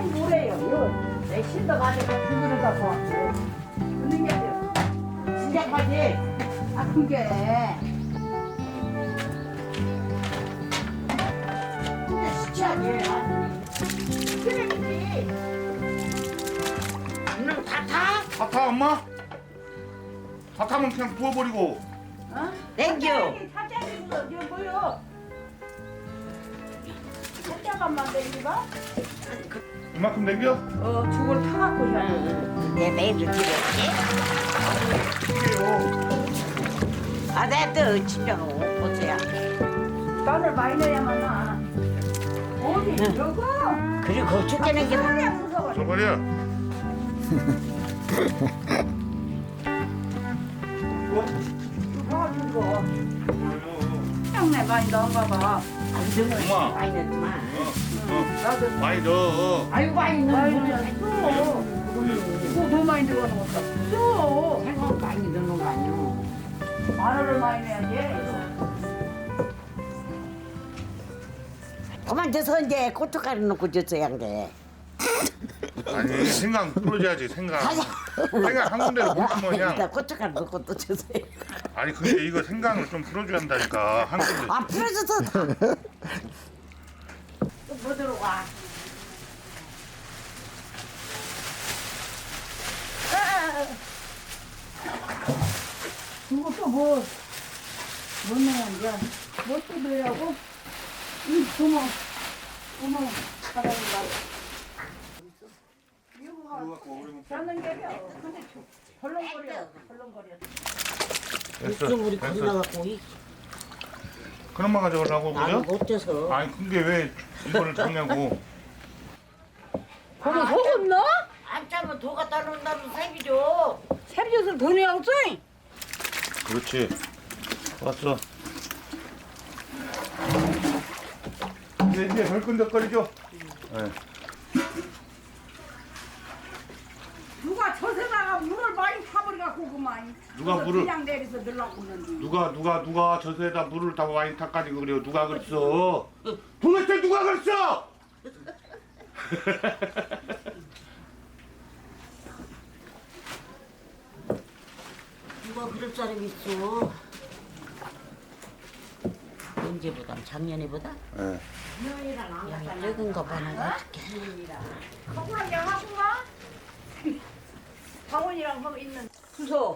이거 다 노래요. 이거 내 신도 가지고 두 그릇 갖고 왔고. 그런 게 아니라 진짜 가지 아픈 게. 근데 시켜야지 그래야지. 너는 다 타? 다타 엄마? 다 타면 그냥 부어버리고 어? 땡겨 사장님도 이거 뭐요? 사장만 내기 봐. 이만큼 남겨? 어 죽을 타갖고 해. 내 매일 드렸지 이게요 아 내가 또 진짜 어때야 마늘 많이 넣어야만 나. 어디 응. 저거? 그리고 죽게는 게 사람이 무서워. 저거야 뭐? 이거 이거. 형네 많이 넣은가 봐. 엄마. 많이 어, 어. 나도 많이 넣어 아이고 많이. 이거 더 많이 들어가는 것 같다. 써. 생각 많이 넣는 거 아니야 마늘을 많이 내야지. 그만 져서 이제 고춧가루 넣고 줬어야 돼 아니 생강 풀어줘야지 생강 생강 한 군데로 못 일단 그냥 고춧가루 넣고 또 줬어요 아니 근데 이거 생강을 좀 풀어줘야 한다니까 한 군데 아 풀어줘서 또뭐 들어가 또 뭐, 뭐 넣어야 뭐또 넣으라고? 이 구멍, 구멍 바닥인가? 이거 잡는 게요. 근데 저- 벌렁거려, 벌렁거려. 됐어 육수물이 됐어 건너갖고 이- 그놈만 가져가려고 나는 그래? 못 쪄서 아니 근데 왜 이거를 잡냐고 거기 소금 넣어? 안 짜면 도 갖다 놓는다면 색이죠 샘젓을 돈이 없어? 그렇지 왔어 이제 이제 덜 끈적거리죠? 네. 누가 젖에다가 물을 많이 타버려갖 고 그만. 누가 물을- 그냥 내려서 넣으려고 그러는데. 누가 누가 누가 저수에다 물을 다 와인 탁가지고 그래요 누가 그랬어 도대체 누가 그랬어 누가 그럴 사람이 있어 언제보다 작년에보다 네. 양이 적은 거 보는 거 어떡해 거꾸랑 양하구가? 방원이랑 거 있는 부서.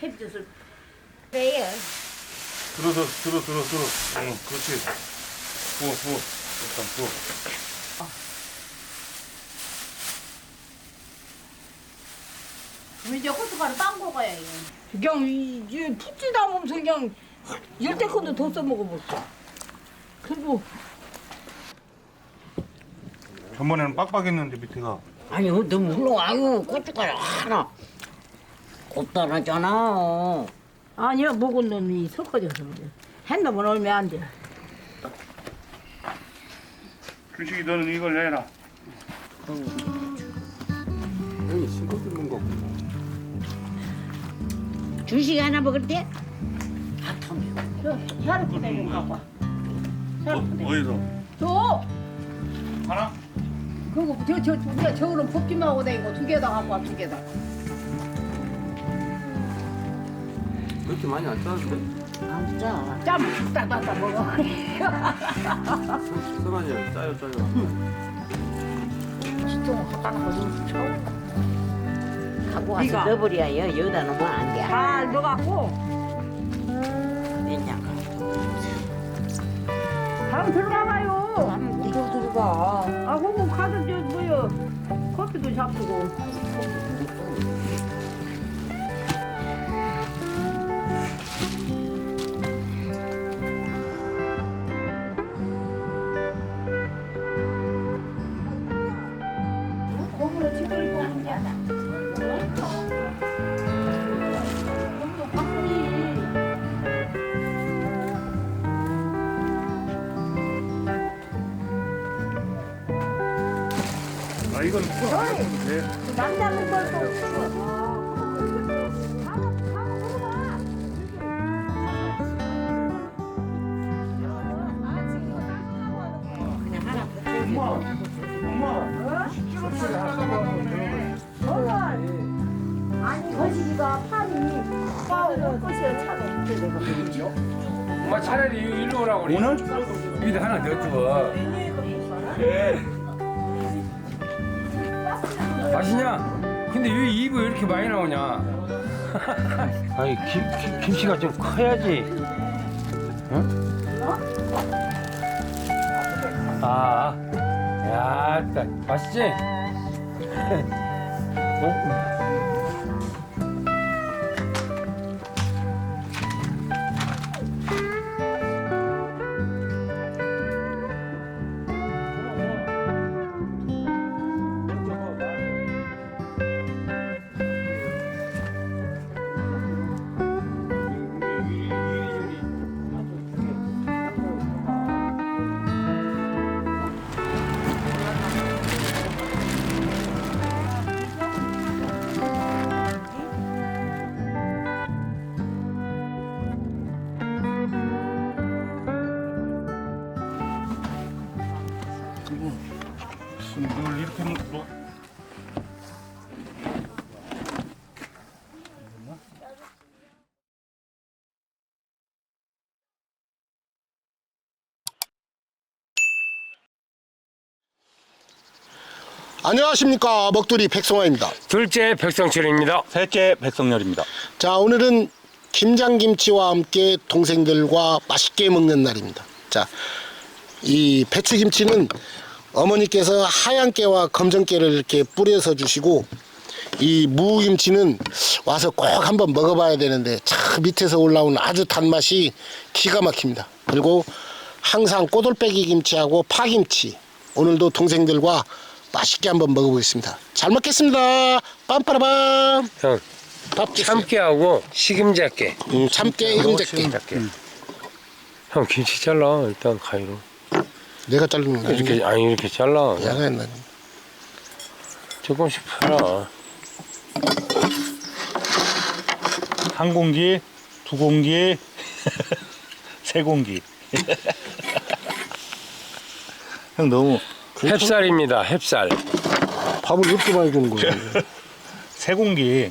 샘젓을 빼요. 들어서 들어 들어 들어 응 그렇지 부어 부어 일단 부어 이제 고춧가루 빵 먹어야 해. 그냥 이, 이 푸지도 않으면서 그냥 열대콘도 더 써먹어봤어. 그리고 전번에는 빡빡했는데 밑에가 아니 너무 흘러 아유 고춧가루 하나 곱다라잖아 아니야 먹은 놈이 섞어져서 그래. 핸드폰 얼마 안 돼. 규식이 너는 이걸 해라 주식 하나 먹을 때? 아텀 저 혀를 푸대고 갖고 와. 혀를 어, 푸대. 어디서 줘. 하나? 그거 저, 저, 우리가 저거는 볶기만 하고 다니고 두 개다 갖고 와, 두 개 다. 그렇게 많이 안 짜는데? 안 짜. 짬, 딱딱딱 먹어. 서만이 짜요 짜요 진짜 하다가 무슨 쳐. 하고 와서 네가. 넣어버려요. 여기다 놓으면 안 돼. 잘 넣어갖고 왜냐가. 다음 들어가봐 커피도 잡수고. 아 이건 네. 남자는 걸또 엄마 차라리 일로 오라고 오늘? 이거 하나 더 주워. 예. 네. 맛있냐? 근데 왜 입이 왜 이렇게 많이 나오냐? 아니 김, 김, 김치가 좀 커야지. 응? 아, 야, 따, 맛있지? 어? 안녕하십니까 먹두리 백성화입니다. 둘째 백성철입니다. 셋째 백성열입니다. 자 오늘은 김장김치와 함께 동생들과 맛있게 먹는 날입니다. 자이 배추김치는 어머니께서 하얀 깨와 검정 깨를 이렇게 뿌려서 주시고 이 무김치는 와서 꼭 한번 먹어봐야 되는데 참 밑에서 올라오는 아주 단맛이 기가 막힙니다. 그리고 항상 꼬들빼기 김치하고 파김치 오늘도 동생들과 맛있게 한번 먹어보겠습니다. 잘 먹겠습니다. 빰빠라밤. 형, 밥 주세요. 참깨하고 식임자깨. 음, 참깨 이금작깨 식임자깨. 형 김치 잘라 일단 가위로. 내가 자르는 거 이렇게 아니 이렇게 잘라. 야가 했나 조금씩 풀어. 한 공기, 두 공기, 세 공기. 형 너무 햅쌀입니다. 햅쌀. 밥을 이렇게 많이 주는 거야 세 공기,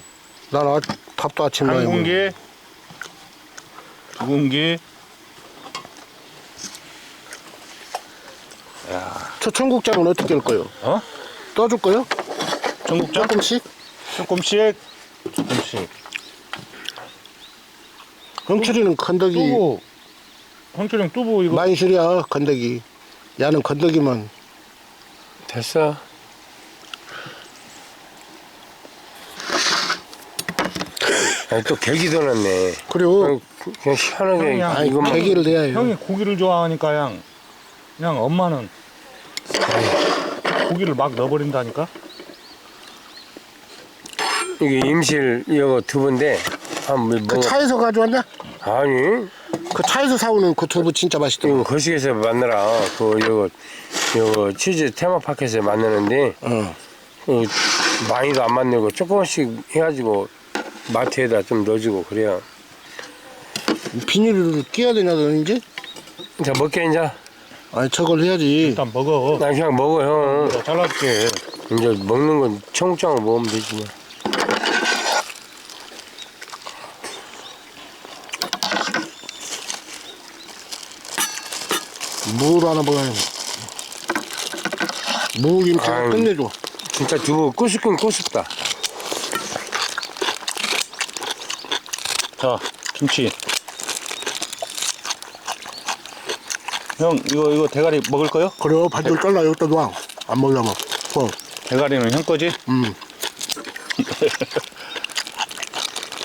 난 아, 밥도 아침 한 많이 먹어 공기, 두 공기. 저 청국장은 어떻게 할 거요? 어? 떠줄 거요? 전국장 조금씩? 조금씩, 조금씩. 형철이는 건더기 뚜부. 황철형 뚜부 이거 많이 줄여 건더기 야는 건더기만 됐어. 아니 또 계기도 났네. 그리고 그냥, 그냥 시원하게 그냥 아니 이거만 계기를 내야 해요 형이 고기를 좋아하니까 그냥 그냥 엄마는 고기를 막 넣어버린다니까. 이게 임실 이거 두부인데 한번 그뭐 차에서 가져왔냐? 아니 그 차에서 사오는 그 두부 진짜 맛있더라고 이거 거식에서 만나라. 그 이거 이거 치즈 테마파크에서 만나는데 어. 그 많이도 안 만들고 조금씩 해가지고 마트에다 좀 넣어주고 그래야. 비닐을 끼워야 되냐 너 이제? 자 먹게 이제. 아니 저걸 해야지 일단 먹어. 나 그냥 먹어 형. 잘라줄게. 이제 먹는 건 청국장을 먹으면 되지 뭐. 무를 하나 먹어야 무김치가 아유. 끝내줘 진짜 두부 꾸습긴 꾸습다. 자, 김치. 형, 이거, 이거 대가리 먹을 거요? 그래요 반절 잘라 여기다 놔. 안 먹으려면 어. 대가리는 형 거지? 음.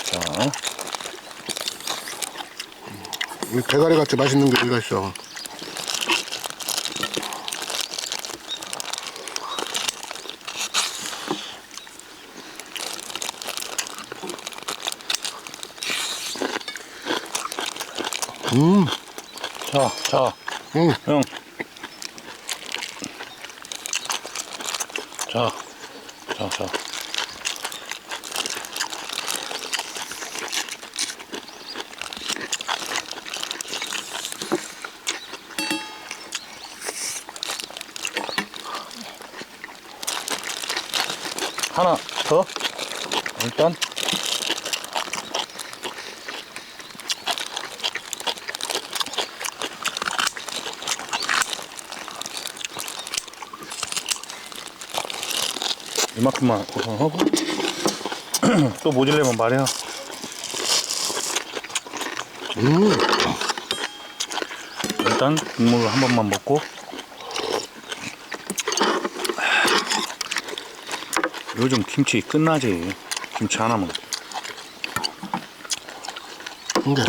자, 이 대가리 같이 맛있는 게 어디가 있어 음, 자, 자, 음. 형. 자, 자, 자. 하나 더 일단 이만큼만 우선하고. 또 모질래면 말이야. 일단 국물을 한 번만 먹고. 요즘 김치 끝나지. 김치 하나면 근데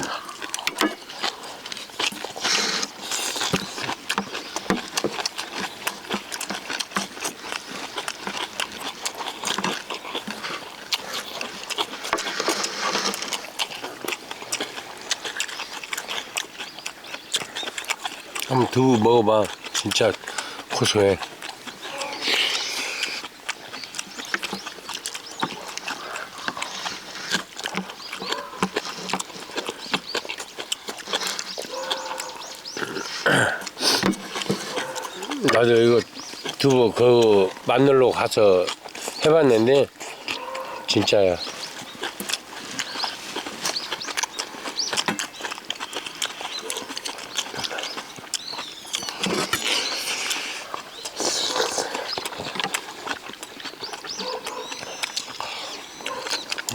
한번 두부 먹어봐. 진짜 고소해. 나도 이거 두부 그 마늘로 가서 해봤는데 진짜야.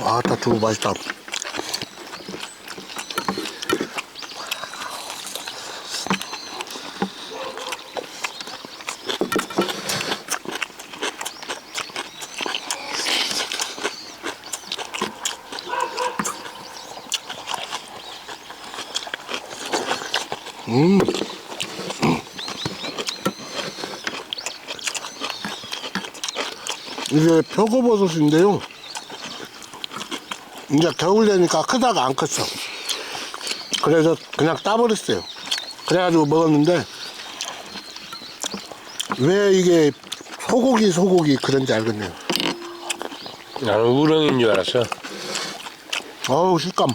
아따 두부 맛있다. 음. 이게 표고버섯인데요. 이제 겨울 되니까 크다가 안 컸어. 그래서 그냥 따버렸어요. 그래가지고 먹었는데 왜 이게 소고기 소고기 그런지 알겠네요. 나는 우렁인 줄 알았어. 어우 식감.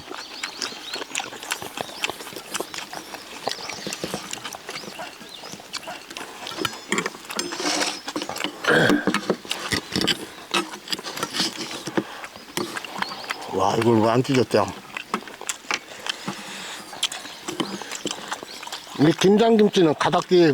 왜안 찢었대? 이 김장김치는 가닥띠예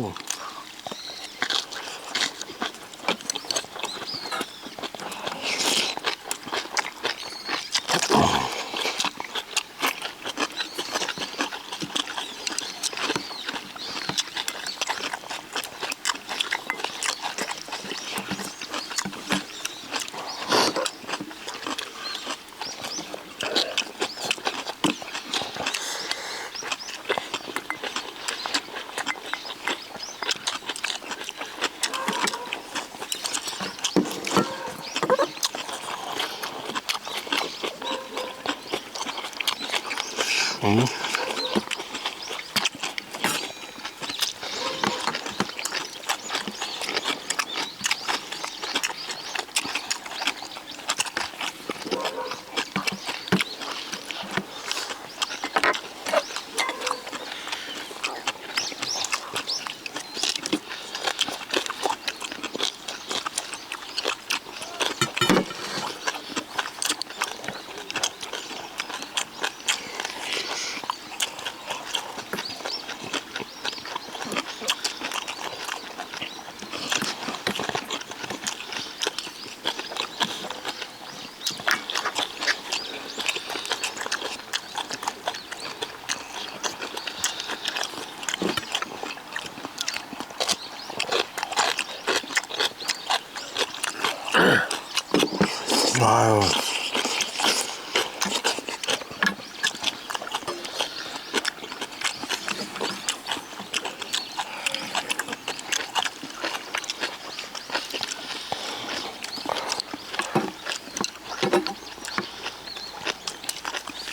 아유.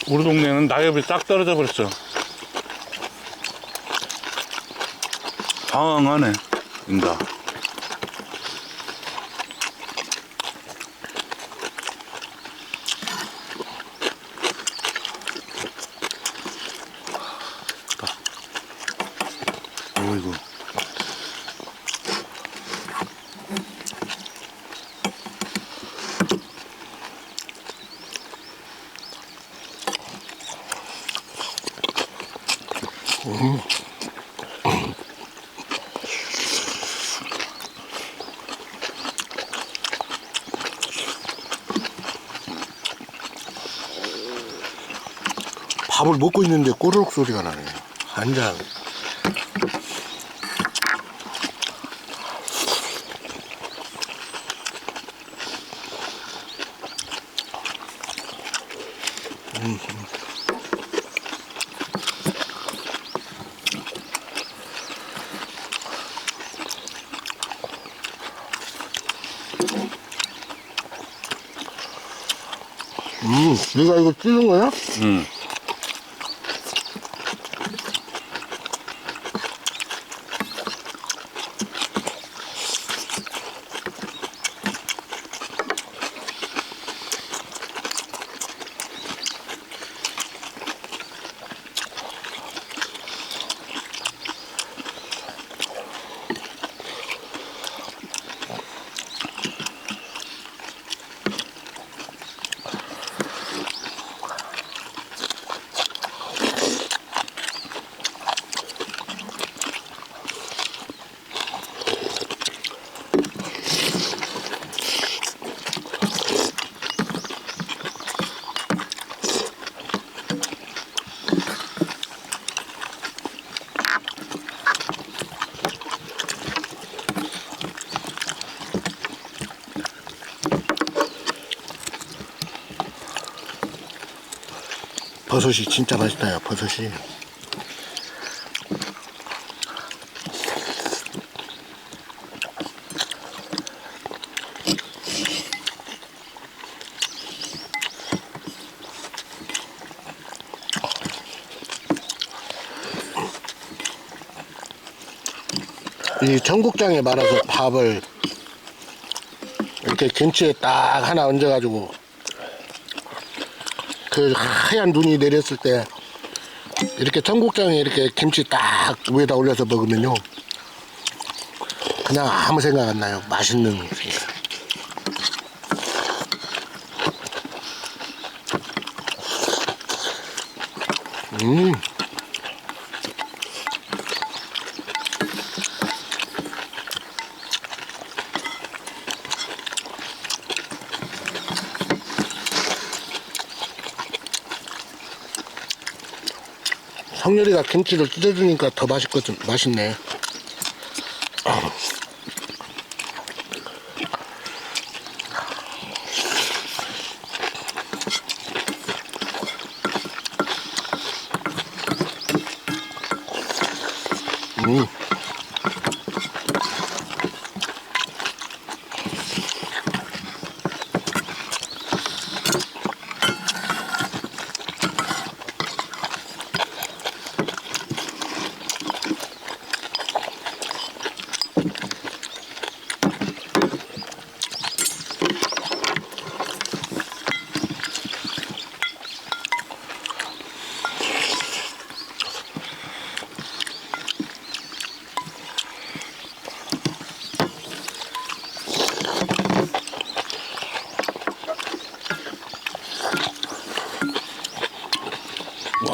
우리 동네는 낙엽이 싹 떨어져 버렸어 방황하네 인가 어이구 밥을 먹고 있는데 꼬르륵 소리가 나네. 한장. 음, 네가 이거 찌는 거야? 응. 버섯이 진짜 맛있다, 야, 버섯이. 이 청국장에 말아서 밥을 이렇게 김치에 딱 하나 얹어가지고 그 하얀 눈이 내렸을 때 이렇게 청국장에 이렇게 김치 딱 위에다 올려서 먹으면요. 그냥 아무 생각 안 나요. 맛있는 생각. 음 성렬이가 김치를 뜯어주니까 더 맛있거든 맛있네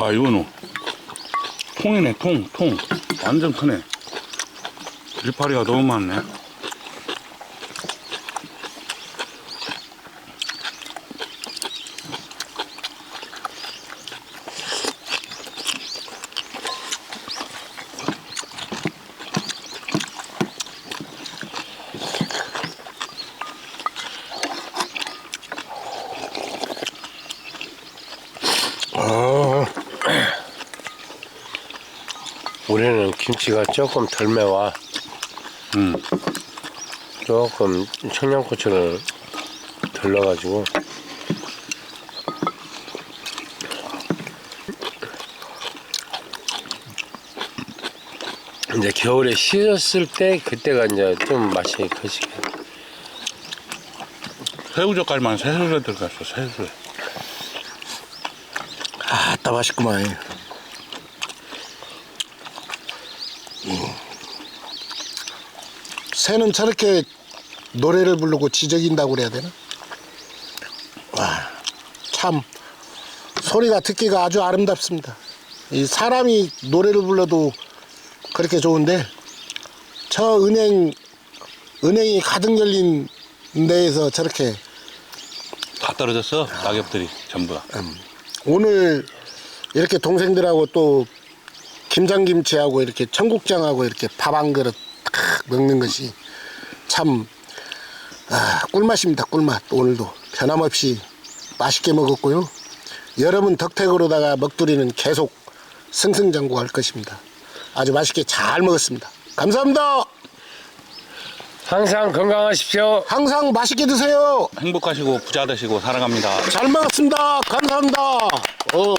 와, 이거는 통이네, 통, 통. 완전 크네. 일파리가 너무 많네. 어. 우리는 김치가 조금 덜 매워. 음. 조금 청양고추를 덜 넣어가지고. 이제 겨울에 씻었을 때 그때가 이제 좀 맛이 거시게. 새우젓갈만 새술에 들어갔어, 새술. 아따 맛있구만 새는 저렇게 노래를 부르고 지저긴다고 그래야 되나? 와, 참 소리가 듣기가 아주 아름답습니다. 이 사람이 노래를 불러도 그렇게 좋은데 저 은행 은행이 가득 열린 데에서 저렇게 다 떨어졌어, 낙엽들이 전부 다. 오늘 이렇게 동생들하고 또 김장김치하고 이렇게 청국장하고 이렇게 밥 한 그릇 딱 먹는 것이 참 아, 꿀맛입니다. 꿀맛. 오늘도 변함없이 맛있게 먹었고요. 여러분 덕택으로다가 먹두리는 계속 승승장구할 것입니다. 아주 맛있게 잘 먹었습니다. 감사합니다. 항상 건강하십시오. 항상 맛있게 드세요. 행복하시고 부자 되시고 사랑합니다. 잘 먹었습니다. 감사합니다. 어.